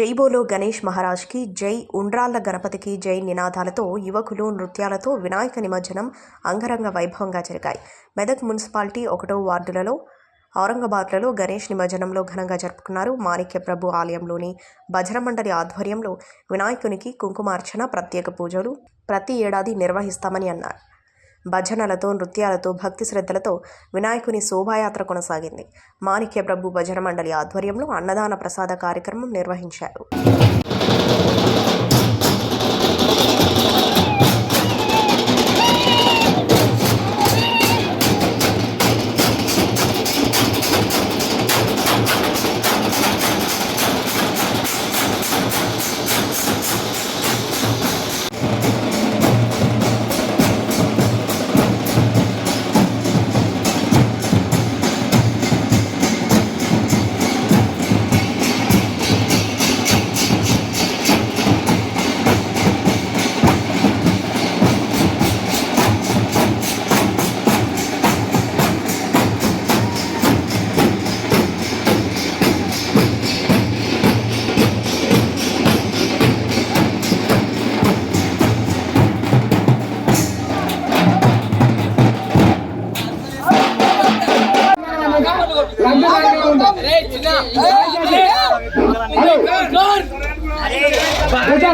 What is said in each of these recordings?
జై బోలో గణేష్ మహారాజ్కి జై ఉండ్రాళ్ళ గణపతికి జై నినాదాలతో యువకులు నృత్యాలతో వినాయక నిమజ్జనం అంగరంగ వైభవంగా జరిగాయి. మెదక్ మున్సిపాలిటీ ఒకటో వార్డులలో ఔరంగాబాద్లలో గణేష్ నిమజ్జనంలో ఘనంగా జరుపుకున్నారు మాణిక్య ప్రభు ఆలయంలోని భజన మండలి ఆధ్వర్యంలో వినాయకునికి కుంకుమార్చన ప్రత్యేక పూజలు ప్రతి ఏడాది నిర్వహిస్తామని అన్నారు. భజనలతో నృత్యాలతో భక్తి శ్రద్ధలతో వినాయకుని శోభాయాత్ర కొనసాగింది. మాణిక్య ప్రభు భజన మండలి ఆధ్వర్యంలో అన్నదాన ప్రసాద కార్యక్రమం నిర్వహించారు.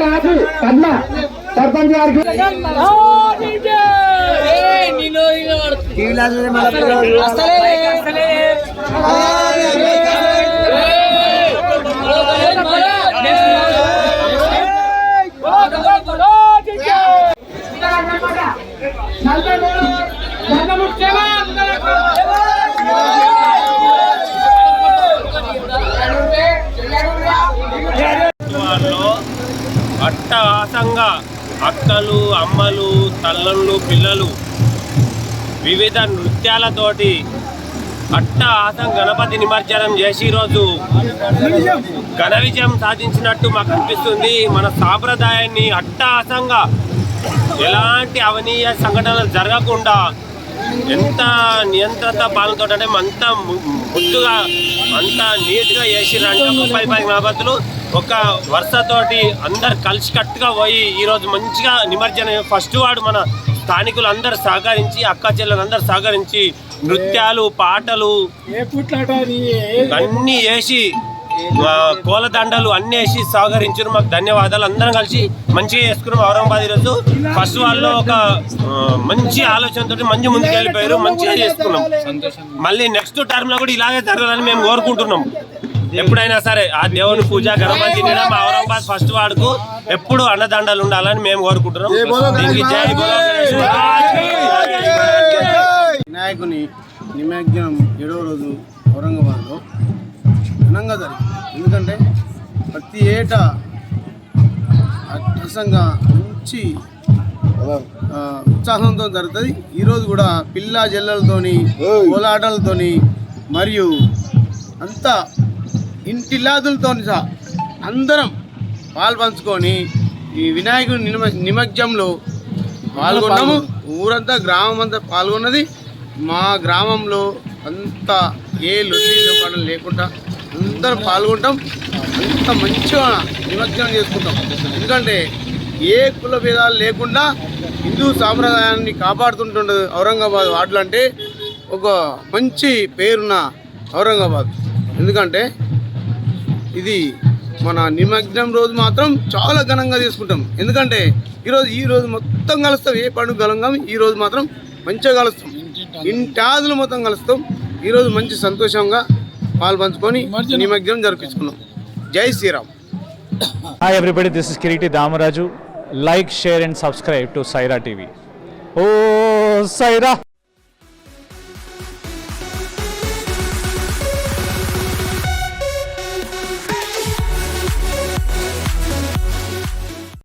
రాజు పద్మ సర్పంచ్ గారికి వాళ్ళు అట్టహాసంగా అక్కలు అమ్మలు తల్లళ్ళు పిల్లలు వివిధ నృత్యాలతోటి అట్టహాసం గణపతి నిమజ్జనం చేసి ఈరోజు ఘన విజయం సాధించినట్టు మాకు అనిపిస్తుంది. మన సాంప్రదాయాన్ని అట్టహాసంగా ఎలాంటి అవనీయ సంఘటనలు జరగకుండా ఎంత నియంత్రణ పాలనతో అంటే అంత ముద్దుగా అంత నీట్గా చేసిరంటే ఒక పది పది గణపతులు ఒక వరుసతోటి అందరు కలిసికట్టుగా పోయి ఈరోజు మంచిగా నిమజ్జనం ఫస్ట్ వాడు మన స్థానికులు అందరు సహకరించి అక్క చెల్లెలు అందరు సహకరించి నృత్యాలు పాటలు అన్నీ వేసి కోలదండలు అన్నీ వేసి సహకరించారు. మాకు ధన్యవాదాలు. అందరం కలిసి మంచిగా చేసుకున్నాం ఔరంగాబాద్ ఈరోజు. ఫస్ట్ వాళ్ళు ఒక మంచి ఆలోచనతో మంచి ముందుకు వెళ్ళిపోయారు. మంచిగా చేసుకున్నాం. మళ్ళీ నెక్స్ట్ టర్మ్లో కూడా ఇలాగే జరగాలని మేము కోరుకుంటున్నాం. ఎప్పుడైనా సరే ఆ దేవుని పూజ గణపతి మా ఔరంగాబాద్ ఫస్ట్ వాడుకు ఎప్పుడు అన్నదండలు ఉండాలని మేము కోరుకుంటున్నాం. దీనికి జై. వినాయకుని నిమజ్జనం ఏడవ రోజు ఔరంగాబాద్లో. ఘనంగా జరిగింది. ఎందుకంటే ప్రతి ఏటా అట్టసంగా మంచి ఉత్సాహంతో జరుగుతుంది. ఈరోజు కూడా పిల్ల జల్లలతోని కోలాటలతోని మరియు అంతా ఇంటిల్లాదులతో సహా అందరం పాల్పంచుకొని ఈ వినాయకుని నిమ నిమజ్జంలో పాల్గొన్నాము. ఊరంతా గ్రామం అంతా పాల్గొన్నది. మా గ్రామంలో అంతా ఏ లొల్లి లోపడం లేకుండా అందరం పాల్గొంటాం అంత మంచిగా నిమజ్జనం చేసుకుంటాం. ఎందుకంటే ఏ కుల భేదాలు లేకుండా హిందూ సాంప్రదాయాన్ని కాపాడుతుంటుండదు ఔరంగాబాద్ వార్డులు అంటే ఒక మంచి పేరున్న ఔరంగాబాద్. ఎందుకంటే ఇది మన నిమజ్జనం రోజు మాత్రం చాలా ఘనంగా తీసుకుంటాం ఎందుకంటే ఈరోజు ఈ రోజు మొత్తం కలుస్తాం ఏ పండుగ కలంగా ఈ రోజు మాత్రం మంచిగా కలుస్తాం. ఇంటాదులు మొత్తం కలుస్తాం. ఈరోజు మంచి సంతోషంగా పాలు పంచుకొని నిమగ్నం జరిపించుకున్నాం. జై Sriram. Hi everybody this is Kiriti Damaraju like share and subscribe to Saira TV oh Sye Raa